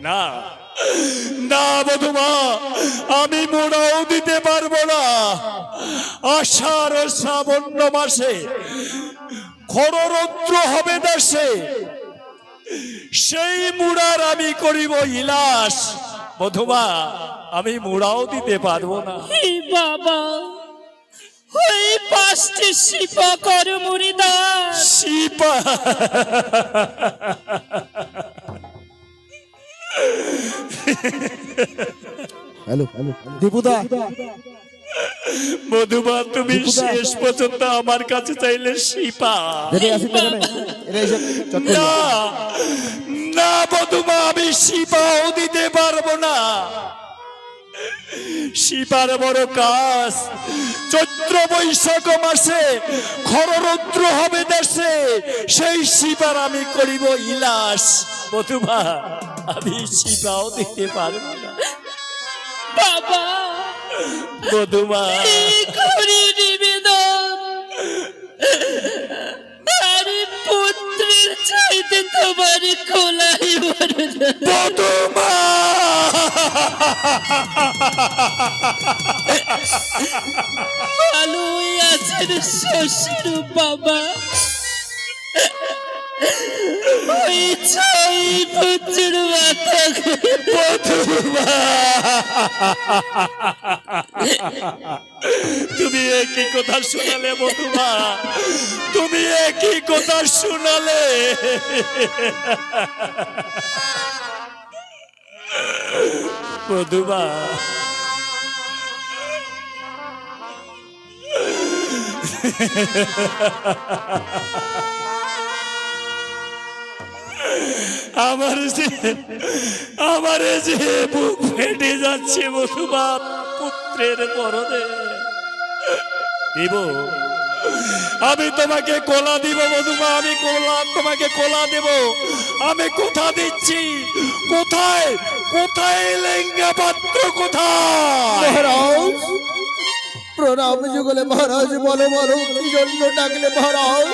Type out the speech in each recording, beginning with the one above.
না। না বধুমা, আমি মোড়াও দিতে পারব না। আষাঢ় ও শ্রাবণ মাসে খররৌদ্র হবে দেশে। সেই মুড়ার আমি করিব ইলাস। বধুমা, আমি মুড়াও দিতে পারব না। বাবা। ওই পাঁচটি শিপা কর শিপা। হ্যালো হ্যালো দীপুদা। মধুমা তুমি শেষ পর্যন্ত আমার কাছে চাইলে শিপা। না না বধুমা আমি শিপাও দিতে পারব না। শিপার বড় কাজ। চৈত্র বৈশাখ মাসে খররৌদ্র হবে দেশে সেই শিপার আমি করিব ইলাস। বধুমা আমি শিপাও দিতে পারব না। বাবা বধুমা। আরে পুত্রের চাইতে তোমার না। বধুমা! ভালোই আছেন শ্বশুর বাবা ওই ছাই পুত্রের মাথা তুমি একই কথা শোনালে বধুমা তুমি একই কথা শোনালে। বধুমা আমার যে আমার যে বুক ফেটে যাচ্ছে বসুবা পুত্রের পরনে। দিব আমি তোমাকে কোলা দিব বধুমা আমি কোলা তোমাকে কোলা দেব। আমি কোথা দিচ্ছি? কোথায়? কোথায় লেঙ্গা পাত্র? কোথায়? মহারাজ প্রণাম যুগলে মহারাজ বলো বলো কি জন্য ডাকলে মহারাজ?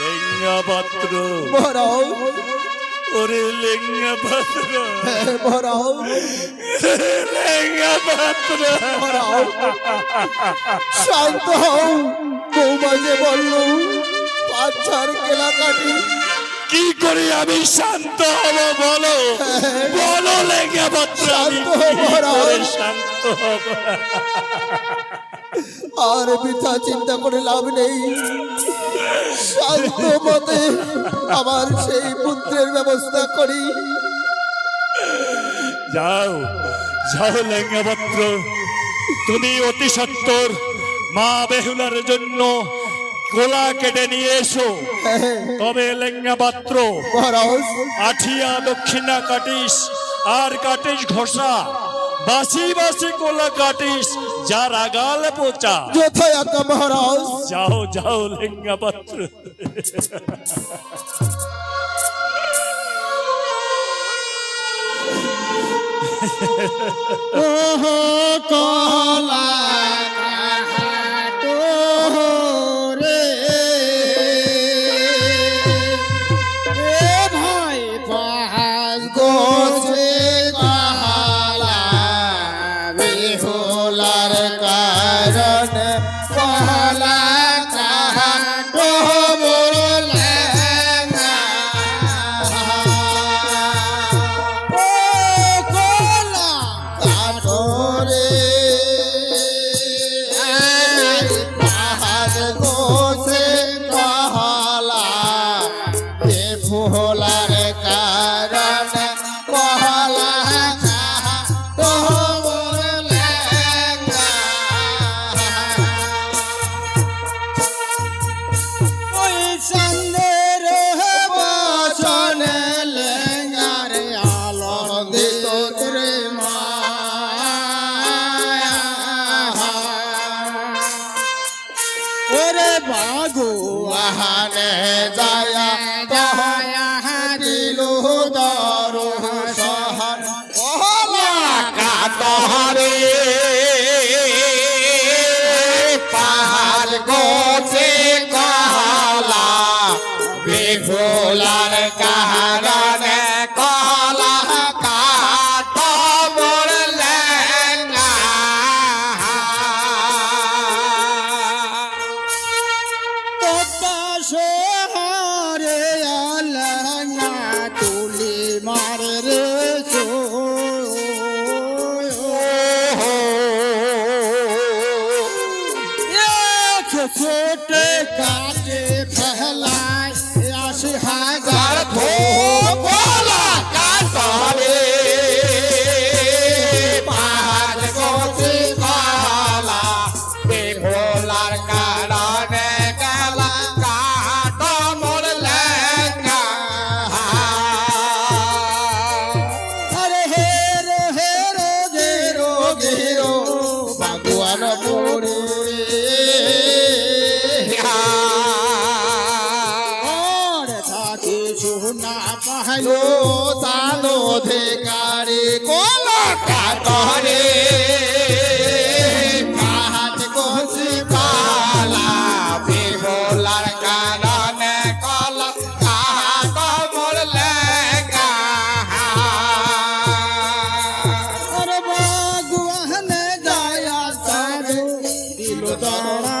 লেঙ্গা পাত্র। মহারাজ ওরে লেঙ্গা পাত্র মহারাজ লেঙ্গা পাত্র মহারাজ শান্ত হও। বৌমা যে বলল পাঁচ চার কেলা কাটি কি করে আমি শান্ত হব বলো? বলো লেঙ্গা পাত্র শান্ত কি শান্ত হব? আর বৃথা চিন্তা করে লাভ নেই। শান্ত মতে আমার সেই পুত্রের ব্যবস্থা করি। যাও যাও লেঙ্গাপত্র। তুমি অতি সত্তর মা বেহুলার জন্য গোলা কেটে নিয়ে এসো। তবে লেঙ্গাপাত্র মহারাজ। আঠিয়া দক্ষিণা কাটিস আর কাটিস ঘষা। বাসি বাসি কোলা কাটিস যার আগাল পোচা। যথায় আকা মহারাজ। যাও যাও লেঙ্গাপাত্র পাত্র। কলা মারে রে ছোটে কাজে ফেলায় আসি হাজার ধো বলা কাটারে পাহাড় কোতে পালা বেভোলার কা করে কাহাত কোসি পালা বিমলার কারণে কল কাহা কমল লেগা গুয়াহনে যায় দিল দরা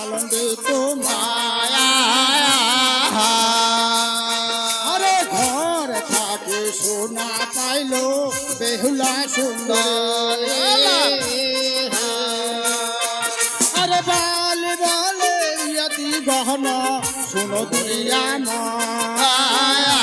আনন্দিত মায়া আরে ঘর থাকে সোনা পাইলো বেহুলা সুন্দর। আরে বাল বলে গহন, শুনো দিয়া মায়া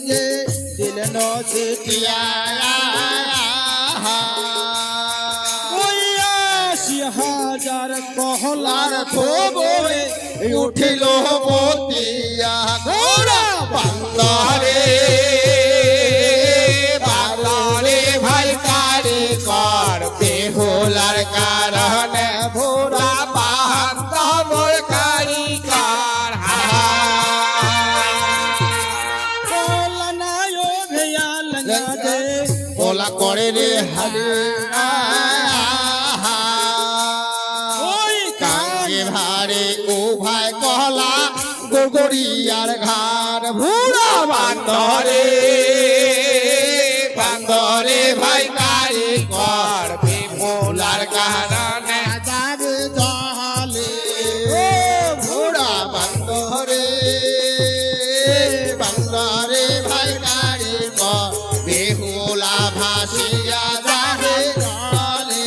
જે દિલનો હજાર કહલાર થોબોએ ઉઠિલો મોતિયા ગોરા બંગારે তরে ভাই কারি কর বিমুলার কারণে। যাবে দহলে ও ভোড়া বান্দরে বান্দরে ভাই কারি কর বেহুলা ভাসিয়া যাবে দহলে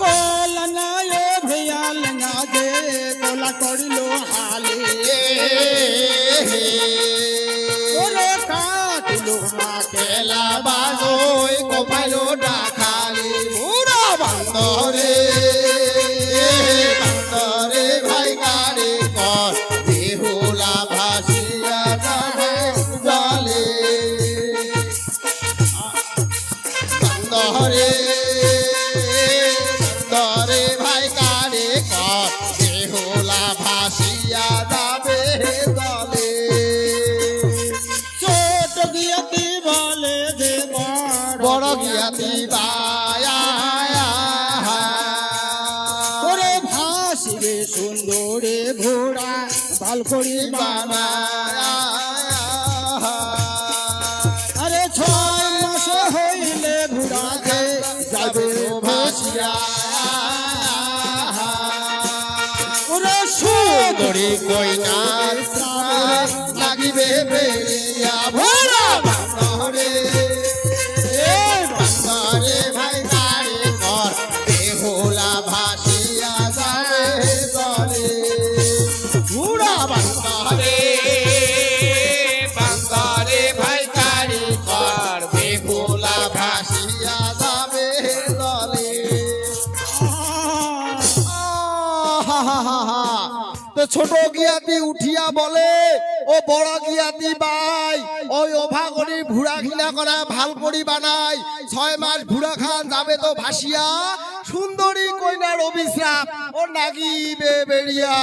কলনায় ভেয়াল না দে তোলা করিল হালে। কেলা বাজোই কোপাইলো ডাকালি। বুড়া বান্দরে বান্দরে ভাই কারে কর। বেহুলা ভাসিয়া যাবে জলে। বান্দরে সুন্দরে ঘোড়া বাল করি বাবা। আরে ছয় মাস হইলে ঘোড়াতে যাবে ভাসিয়া ওরে সুন্দরী কইনার লাগিবে বেরিয়া তো ছোট গিয়াতি উঠিয়া বলে, ও বড় গিয়াতি বাই ওই অভা ওভাগরি ভুড়া ঘিনা করা ভালো করি বানাই। ছয় মাস ভুড়া খান যাবে তো ভাসিয়া। সুন্দরী কইনার অভিশ্রাপ ও নাগিবে বেরিয়া